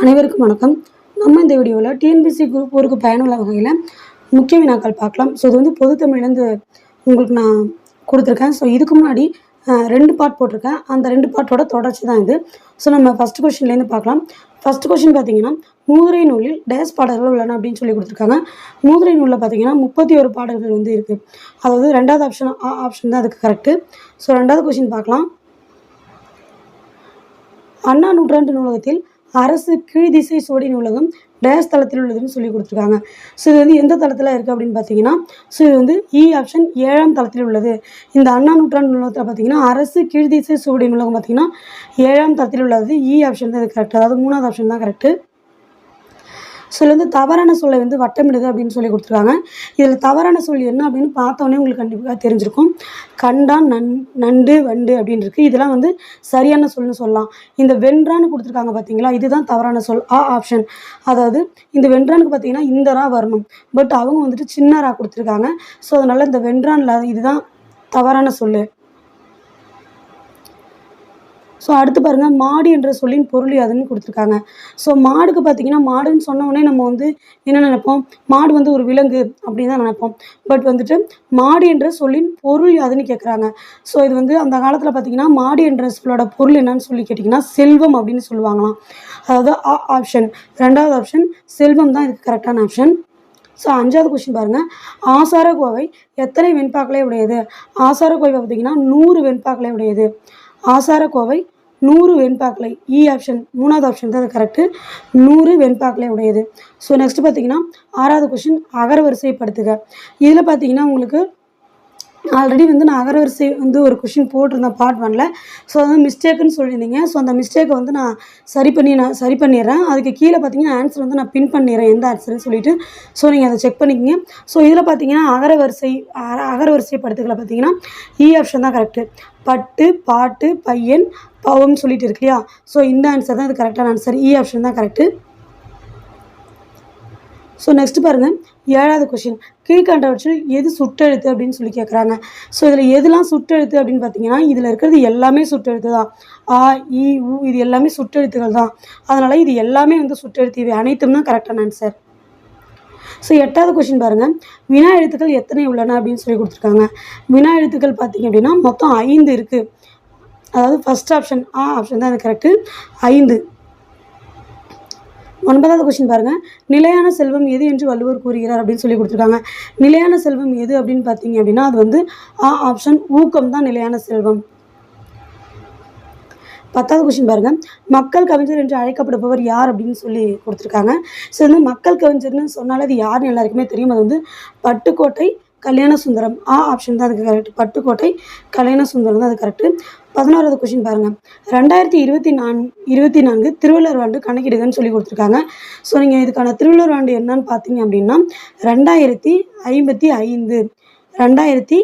அனைவருக்கும் வணக்கம். நம்ம இந்த வீடியோவில் டிஎன்பிசி குரூப் ஒருக்கு பயனுள்ள வகையில் முக்கிய வினாக்கள் பார்க்கலாம் ஸோ இது வந்து பொது தமிழ்லேருந்து உங்களுக்கு நான் கொடுத்துருக்கேன். ஸோ இதுக்கு முன்னாடி ரெண்டு பார்ட் போட்டிருக்கேன். அந்த ரெண்டு பார்ட்டோட தொடர்ச்சி தான் இது. ஸோ நம்ம ஃபஸ்ட் கொஷின்லேருந்து பார்க்கலாம் ஃபஸ்ட் கொஷின் பார்த்தீங்கன்னா மூதுரை நூலில் டேஸ் பாடல்கள் உள்ளன அப்படின்னு சொல்லி கொடுத்துருக்காங்க. மூதுரை நூலில் பார்த்தீங்கன்னா முப்பத்தி ஒரு பாடல்கள் வந்து இருக்குது அதாவது ரெண்டாவது ஆப்ஷன் ஆப்ஷன் தான் அதுக்கு கரெக்டு ஸோ ரெண்டாவது கொஷின் பார்க்கலாம் அண்ணா நூற்றாண்டு நூலகத்தில் அரசு கீழ்திசை சுவடி நூலகம் டேஸ் தளத்தில் உள்ளதுன்னு சொல்லி கொடுத்துருக்காங்க. ஸோ இது வந்து எந்த தளத்தில் இருக்குது அப்படின்னு பார்த்தீங்கன்னா ஸோ இது வந்து e இ ஆப்ஷன் ஏழாம் தளத்தில் உள்ளது. இந்த அண்ணா நூற்றாண்டு நூலகத்தில் பார்த்தீங்கன்னா அரசு கீழ்திசை சுவடி நூலகம் பார்த்தீங்கன்னா ஏழாம் தளத்தில் உள்ளது. E இ ஆப்ஷன் தான் இது கரெக்ட் அதாவது மூணாவது ஆப்ஷன் தான் கரெக்டு ஸோ இதில் வந்து தவறான சொல்லை வந்து வட்டமிடுது அப்படின்னு சொல்லி கொடுத்துருக்காங்க. இதில் தவறான சொல் என்ன அப்படின்னு பார்த்தோன்னே உங்களுக்கு கண்டிப்பாக தெரிஞ்சிருக்கும். கண்டான் நன் நண்டு வண்டு அப்படின்னு இருக்கு. இதெல்லாம் வந்து சரியான சொல்னு சொல்லலாம். இந்த வென்றான்னு கொடுத்துருக்காங்க பார்த்தீங்களா? இதுதான் தவறான சொல். ஆ ஆப்ஷன். அதாவது இந்த வென்றானுக்கு பார்த்தீங்கன்னா இந்த ரா வரணும் பட் அவங்க வந்துட்டு சின்ன ரா கொடுத்துருக்காங்க. ஸோ அதனால இந்த வென்றான்ல இதுதான் தவறான சொல்லு. ஸோ அடுத்து பாருங்கள் மாடு என்ற சொல்லின் பொருள் அதுன்னு கொடுத்துருக்காங்க. ஸோ மாடுக்கு பார்த்தீங்கன்னா மாடுன்னு சொன்ன உடனே நம்ம வந்து என்ன நினைப்போம்? மாடு வந்து ஒரு விலங்கு அப்படின்னு தான் நினைப்போம். பட் வந்துட்டு மாடு என்ற சொல்லின் பொருள் யாதுன்னு கேட்குறாங்க ஸோ இது வந்து அந்த காலத்தில் பார்த்தீங்கன்னா மாடு என்ற சொல்லோட பொருள் என்னன்னு சொல்லி கேட்டிங்கன்னா செல்வம் அப்படின்னு சொல்லுவாங்களாம். அதாவது ஆ ஆப்ஷன் ரெண்டாவது ஆப்ஷன் செல்வம் தான் இதுக்கு கரெக்டான ஆப்ஷன் ஸோ அஞ்சாவது கொஸ்டின் பாருங்கள் ஆசார கோவை எத்தனை வெண்பாக்களை உடையது? ஆசார கோவை பார்த்தீங்கன்னா நூறு வெண்பாக்களை உடையது. ஆசார கோவை நூறு வெண்பாக்களை e இ ஆப்ஷன் மூணாவது ஆப்ஷன் தான் அது கரெக்டு நூறு வெண்பாக்களை உடையது. ஸோ நெக்ஸ்ட் பார்த்தீங்கன்னா ஆறாவது கொஸ்டின் அகரவரிசைப்படுத்துக. இதில் பார்த்தீங்கன்னா உங்களுக்கு ஆல்ரெடி வந்து நான் அகரவரிசை வந்து ஒரு கொஷின் போட்டிருந்தேன் பார்ட் ஒன்ல ஸோ அது வந்து மிஸ்டேக்குன்னு சொல்லியிருந்தீங்க. ஸோ அந்த மிஸ்டேக்கை வந்து நான் சரி பண்ணி நான் சரி பண்ணிடுறேன். அதுக்கு கீழே பார்த்தீங்கன்னா ஆன்சர் வந்து நான் பின் பண்ணிடுறேன் எந்த ஆன்சர்னு சொல்லிட்டு. ஸோ நீங்கள் அதை செக் பண்ணிக்கங்க. ஸோ இதில் பார்த்தீங்கன்னா அகரவரிசை அகரவரிசை படுத்துக்களை பார்த்தீங்கன்னா e இ ஆப்ஷன் தான் கரெக்டு பட்டு பாட்டு பையன் பவம்னு சொல்லிட்டு இருக்கு இல்லையா? ஸோ இந்த ஆன்சர் தான் இது கரெக்டான ஆன்சர் இ ஆப்ஷன் தான் கரெக்டு ஸோ நெக்ஸ்ட் பாருங்கள் ஏழாவது கொஷின் கீழ்கண்டவற்றில் எது சுட்டெழுத்து அப்படின்னு சொல்லி கேட்குறாங்க ஸோ இதில் எதுலாம் சுட்டெழுத்து அப்படின்னு பார்த்தீங்கன்னா இதில் இருக்கிறது எல்லாமே சுட்டெழுத்து தான். ஆ இ உ இது எல்லாமே சுட்டெழுத்துகள் தான். அதனால் இது எல்லாமே வந்து சுட்டெழுத்து. இவை அனைத்தும் தான் கரெக்டான ஆன்சர் ஸோ எட்டாவது கொஷின் பாருங்கள் வினா எழுத்துக்கள் எத்தனை உள்ளன அப்படின்னு சொல்லி கொடுத்துருக்காங்க. வினா எழுத்துக்கள் பார்த்தீங்க அப்படின்னா மொத்தம் ஐந்து இருக்குது அதாவது ஃபஸ்ட் ஆப்ஷன் ஆ ஆப்ஷன் தான் அது கரெக்டு ஐந்து. ஒன்பதாவது கொஸ்டின் பாருங்கள் நிலையான செல்வம் எது என்று வள்ளுவர் கூறுகிறார் அப்படின்னு சொல்லி கொடுத்துருக்காங்க. நிலையான செல்வம் எது அப்படின்னு பார்த்தீங்க அப்படின்னா அது வந்து ஆ ஆப்ஷன் ஊக்கம் தான் நிலையான செல்வம். பத்தாவது கொஸ்டின் பாருங்க. மக்கள் கவிஞர் என்று அழைக்கப்படுபவர் யார் அப்படின்னு சொல்லி கொடுத்துருக்காங்க. ஸோ வந்து மக்கள் கவிஞர்னு சொன்னாலே அது யாருன்னு எல்லாருக்குமே தெரியும். அது வந்து பட்டுக்கோட்டை கல்யாண சுந்தரம் ஆ ஆப்ஷன் தான் அதுக்கு கரெக்ட் பட்டுக்கோட்டை கல்யாண சுந்தரம் தான் அது கரெக்டு பதினோராவது கொஷின் பாருங்க. ரெண்டாயிரத்தி இருபத்தி நான் இருபத்தி நான்கு திருவள்ளுவர் ஆண்டு கணக்கிடுங்கன்னு சொல்லி கொடுத்துருக்காங்க. ஸோ நீங்கள் இதுக்கான திருவள்ளுவர் ஆண்டு என்னன்னு பார்த்தீங்க அப்படின்னா ரெண்டாயிரத்தி ஐம்பத்தி ஐந்து. ரெண்டாயிரத்தி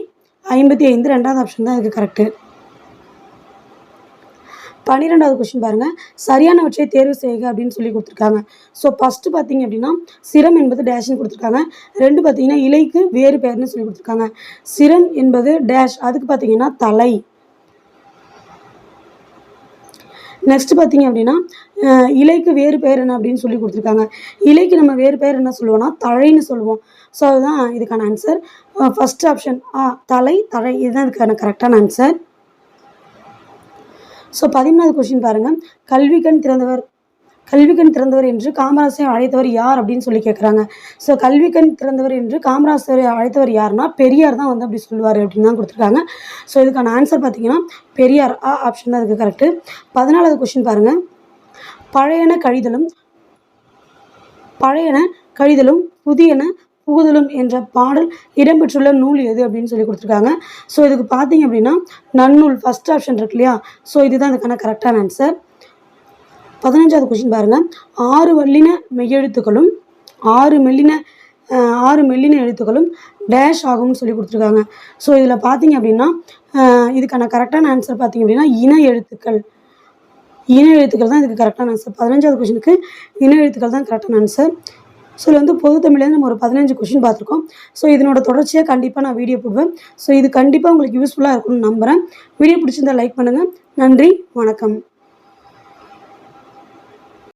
ஐம்பத்தி ஐந்து ரெண்டாவது ஆப்ஷன் தான் அதுக்கு கரெக்டு பன்னிரெண்டாவது கொஸ்டின் பாருங்கள் சரியானவற்றை தேர்வு செய்க அப்படின்னு சொல்லி கொடுத்துருக்காங்க. ஸோ ஃபஸ்ட்டு பார்த்தீங்க அப்படின்னா சிரம் என்பது டேஷ்னு கொடுத்துருக்காங்க. ரெண்டு பார்த்தீங்கன்னா இலைக்கு வேறு பெயர்னு சொல்லி கொடுத்துருக்காங்க. சிரம் என்பது டேஷ் அதுக்கு பார்த்தீங்கன்னா தலை. நெக்ஸ்ட் பார்த்தீங்க அப்படின்னா இலைக்கு வேறு பெயர் என்ன அப்படின்னு சொல்லி கொடுத்துருக்காங்க. இலைக்கு நம்ம வேறு பெயர் என்ன சொல்லுவோம்னா தழைன்னு சொல்லுவோம். ஸோ அதுதான் இதுக்கான ஆன்சர் ஃபர்ஸ்ட் ஆப்ஷன் ஆ தலை தழை இதுதான் இதுக்கான கரெக்டான ஆன்சர் ஸோ பதிமூணாவது கொஸ்டின் பாருங்கள் கல்விக்கண் திறந்தவர். கல்விக்கண் திறந்தவர் என்று காமராசரை அழைத்தவர் யார் அப்படின்னு சொல்லி கேட்குறாங்க ஸோ கல்விக்கண் திறந்தவர் என்று காமராசரை அழைத்தவர் யாருன்னா பெரியார் தான் வந்து அப்படி சொல்லுவார் அப்படின்னு தான் கொடுத்துருக்காங்க. ஸோ இதுக்கான ஆன்சர் பார்த்தீங்கன்னா பெரியார் ஆ ஆப்ஷன் தான் அதுக்கு கரெக்டு பதினாலாவது கொஸ்டின் பாருங்கள் பழையன கழிதலும் பழையன கழிதலும் புதியன புகுதலும் என்ற பாடல் இடம்பெற்றுள்ள நூல் எது அப்படின்னு சொல்லி கொடுத்துருக்காங்க. ஸோ இதுக்கு பார்த்தீங்க அப்படின்னா நன்னூல் ஃபஸ்ட் ஆப்ஷன் இருக்கு இல்லையா? ஸோ இதுதான் இதுக்கான கரெக்டான ஆன்சர் பதினஞ்சாவது கொஸ்டின் பாருங்கள் ஆறு வல்லின மெய்யெழுத்துக்களும் ஆறு மெல்லின ஆறு மெல்லின எழுத்துக்களும் டேஷ் ஆகும்னு சொல்லி கொடுத்துருக்காங்க. ஸோ இதில் பார்த்தீங்க அப்படின்னா இதுக்கான கரெக்டான ஆன்சர் பார்த்தீங்க அப்படின்னா இன எழுத்துக்கள். இன எழுத்துக்கள் தான் இதுக்கு கரெக்டான ஆன்சர் பதினஞ்சாவது கொஷினுக்கு இன எழுத்துக்கள் தான் கரெக்டான ஆன்சர் ஸோ இது வந்து பொது தமிழ்லேருந்து நம்ம ஒரு பதினஞ்சு கொஷின் பார்த்துருக்கோம். ஸோ இதனோட தொடர்ச்சியாக கண்டிப்பாக நான் வீடியோ போடுவேன். ஸோ இது கண்டிப்பாக உங்களுக்கு யூஸ்ஃபுல்லாக இருக்கும்னு நம்புகிறேன் வீடியோ பிடிச்சிருந்தா லைக் பண்ணுங்கள் நன்றி. வணக்கம்.